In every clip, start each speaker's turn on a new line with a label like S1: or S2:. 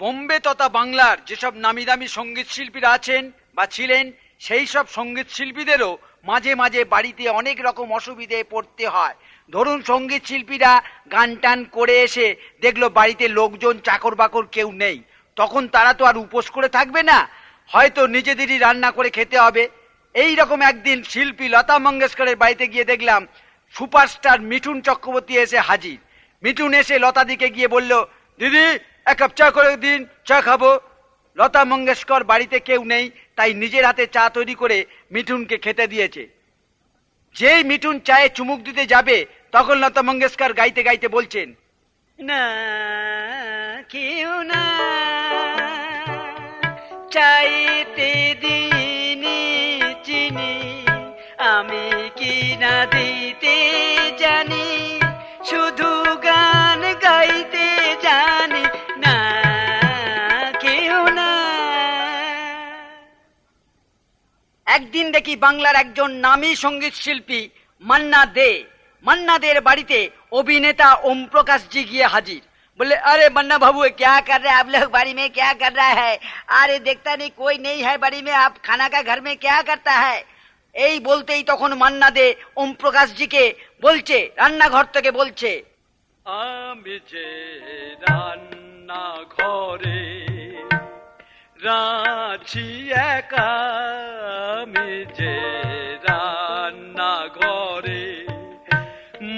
S1: বোম্বে তথা বাংলার যেসব নামি দামি সংগীত শিল্পীরা আছেন বা ছিলেন, সেই সব সংগীত শিল্পীদেরও মাঝে মাঝে বাড়িতে অনেক রকম অসুবিধে পড়তে হয়। ধরুন, সংগীত শিল্পীরা গান টান করে এসে দেখল বাড়িতে লোকজন চাকর বাকর কেউ নেই। তখন তারা তো আর উপোস করে থাকবে না। হয়তো নিজেদেরই রান্না করে খেতে হবে। এই রকম একদিন শিল্পী লতা মঙ্গেশকরের বাড়িতে গিয়ে দেখলাম, সুপারস্টার মিঠুন চক্রবর্তী এসে হাজির। মিঠুন এসে লতা দিকে গিয়ে বলল, দিদি এক কাপ চা করে দিন, চা খাব। লতা মঙ্গেশকর বাড়িতে কেউ নেই, তাই নিজের হাতে চা তৈরি করে মিঠুনকে খেতে দিয়েছে। যেই মিঠুন চায়ে চুমুক দিতে যাবে, তখন লতা মঙ্গেশকর গাইতে গাইতে বলছেন, না, কেউ না। একদিন দেখি বাংলার একজন নামী সঙ্গীত শিল্পী মান্না দে মান্না দের বাড়িতে অভিনেতা ओम प्रकाश जी গিয়ে হাজির बोले अरे मन्ना बाबू क्या कर रहे हैं आप लोग बाड़ी में क्या कर रहा है अरे देखता नहीं कोई नहीं है बाड़ी में आप खाना का घर में क्या करता है এই বলতেই তখন মান্না দে ওম প্রকাশ জিকে বলছে রান্নাঘর থেকে বলছে
S2: আমি যে রান্না ঘরে রাঁচি একা যে রান্না ঘরে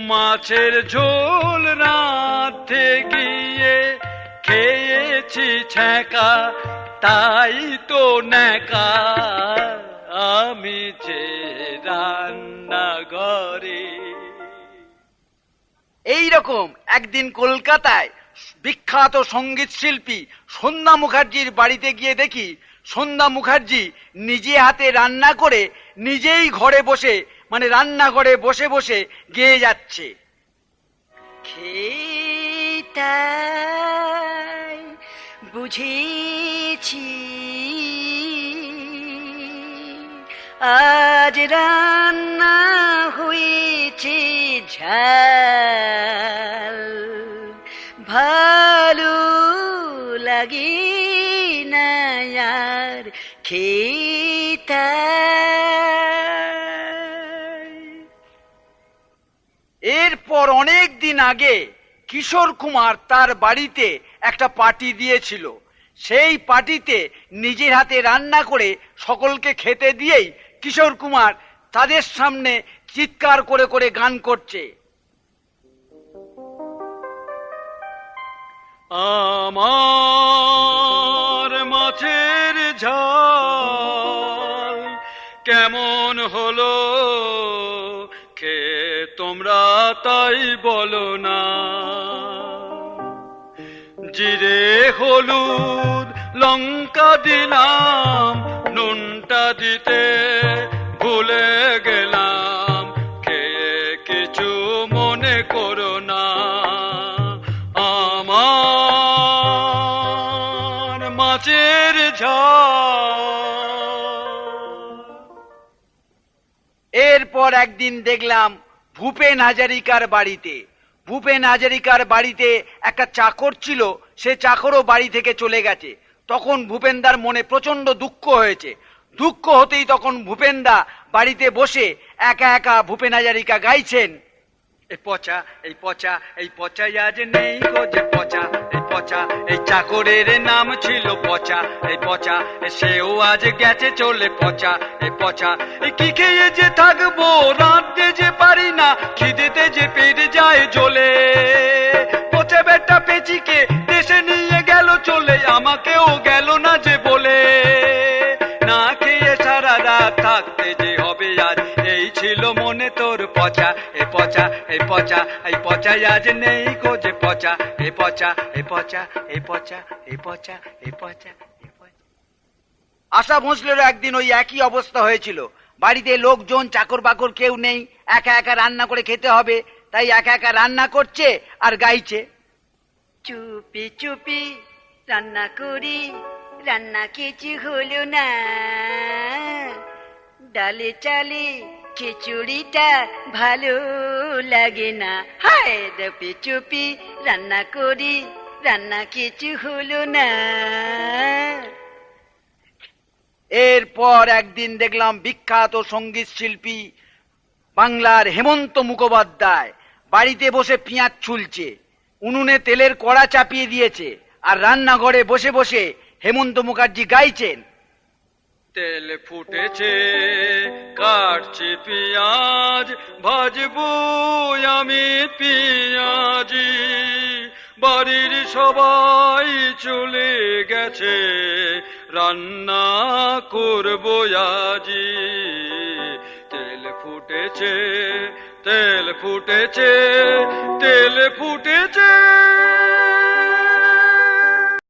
S2: মাছের ঝোল রাঁধতে গিয়ে খেয়েছি ছ্যাঁকা, তাই তো ন্যাকা। আমি যে রান্না ঘরে
S1: এই রকম একদিন কলকাতায় বিখ্যাত সংগীত শিল্পী সন্ধ্যা মুখার্জির বাড়িতে গিয়ে দেখি, সন্ধ্যা মুখার্জি নিজে হাতে রান্না করে নিজেই ঘরে বসে মানে রান্নাঘরে বসে বসে গেয়ে যাচ্ছে। বুঝেছি, আজ রান্না হয়েছে ঝাল। না আর এরপর অনেক দিন আগে কিশোর কুমার তার বাড়িতে একটা পার্টি দিয়েছিল। সেই পার্টিতে নিজের হাতে রান্না করে সকলকে খেতে দিয়েই কিশোর কুমার তাদের সামনে চিৎকার করে করে গান করছে।
S2: আমার মাছের ঝাল কেমন হলো? খে তোমরা তাই বলো না। জিরে, হলুদ, লঙ্কা দিলাম, নুনটা দিতে ভুলে গেলাম। কে কিছু মনে করো
S1: এরপর একদিন দেখলাম ভূপেন হাজারিকার বাড়িতে। ভূপেন হাজারিকার বাড়িতে একটা চাকর ছিল, সে চাকরও বাড়ি থেকে চলে গেছে। তখন ভূপেনদার মনে প্রচণ্ড দুঃখ হয়েছে। দুঃখ হতেই তখন ভূপেনদা বাড়িতে বসে একা একা ভূপেন হাজারিকা গাইছেন। এই পচা এই পচা, এই পচাই আজ নেই গো পচা। এই পচা, এই চাকরের নাম ছিল পচা। এই পচা সেও আজ গেছে চলে পচা। এই পচা
S2: কি খেয়ে যে থাকব? রাঁধতে যে পারি না, খিদেতে যে পেট যায় জ্বলে। পচে বেটা পেঁচিকে দেশে নিয়ে গেল চলে, আমাকেও গেল না যে বলে। না খেয়ে সারা রাত থাকতে ছিল মনে তোর পচা, এ পচা এই পচা এই পচা আজ নেই গো যে পচা, এ পচা এ পচা এ পচা এ পচা এ পচা
S1: আশা ভোঁসলেরও একদিন ওই একই অবস্থা হয়েছিল। বাড়িতে লোকজন চাকর বাকর কেউ নেই, একা একা রান্না করে খেতে হবে, তাই একা একা রান্না করছে আর গাইছে।
S3: চুপি চুপি, রান্না করি, রান্না কিছু হলো না। ডালে চালে খিচুড়িটা ভালো লাগে না। হায় চুপি চুপি রান্না করি, রান্না কিছু হলো না।
S1: এরপর একদিন দেখলাম বিখ্যাত সংগীত শিল্পী বাংলার হেমন্ত মুখোপাধ্যায় বাড়িতে বসে পেঁয়াজ ছুলছে, উনুনে তেলের কড়া চাপিয়ে দিয়েছে আর রান্নাঘরে বসে বসে হেমন্ত মুখার্জি গাইছেন।
S2: তেল ফুটেছে, কাটছি পেঁয়াজ, ভাজবো আমি পেঁয়াজি। বাড়ির সবাই চলে গেছে, রান্না করব আজি তেল ফুটেছে তেল ফুটেছে তেল ফুটেছে।